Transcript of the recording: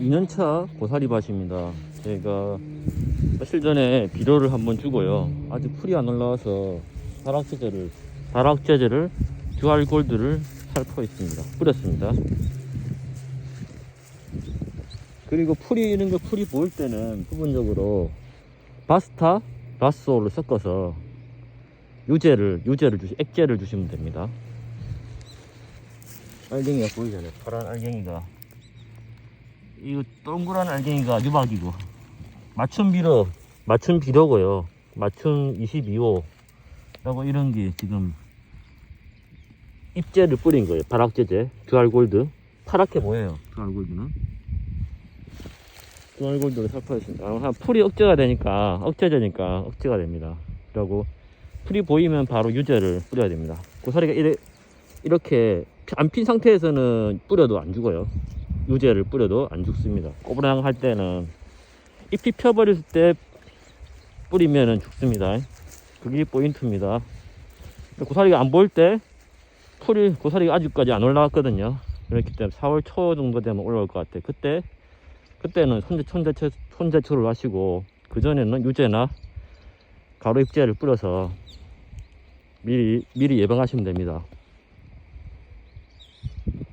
2년차 고사리밭입니다. 저희가 며칠 전에 비료를 한번 주고요. 아직 풀이 안 올라와서 다락제제를 다락제제를 듀알 골드를 살포 있습니다. 뿌렸습니다. 그리고 풀이 이런 거 풀이 보일 때는 부분적으로 바스타, 바스오를 섞어서 유제를 유제를 주시 액제를 주시면 됩니다. 알갱이가 보이잖아요. 파란 알갱이가 이거 동그란 알갱이가 유박이고 맞춤 비료 맞춤 비료고요. 맞춤 22호 라고 이런 게 지금 잎제를 뿌린 거예요. 발악제제 듀알 골드 파랗게 보여요. 듀알 골드는 듀알 골드를 살펴있습니다. 한 풀이 억제가 되니까 억제되니까 억제가 됩니다. 그리고 풀이 보이면 바로 유제를 뿌려야 됩니다. 고사리가 이래, 이렇게 안 핀 상태에서는 뿌려도 안 죽어요. 유제를 뿌려도 안 죽습니다. 꼬부랑 할 때는 잎이 펴버렸을 때 뿌리면은 죽습니다. 그게 포인트입니다. 고사리가 안 보일 때 풀이 고사리가 아직까지 안 올라왔거든요. 그렇기 때문에 4월 초 정도 되면 올라올 것 같아요. 그때 그때는 손제 손제초 손제초를 하시고 그 전에는 유제나 가루 잎제를 뿌려서 미리 미리 예방하시면 됩니다.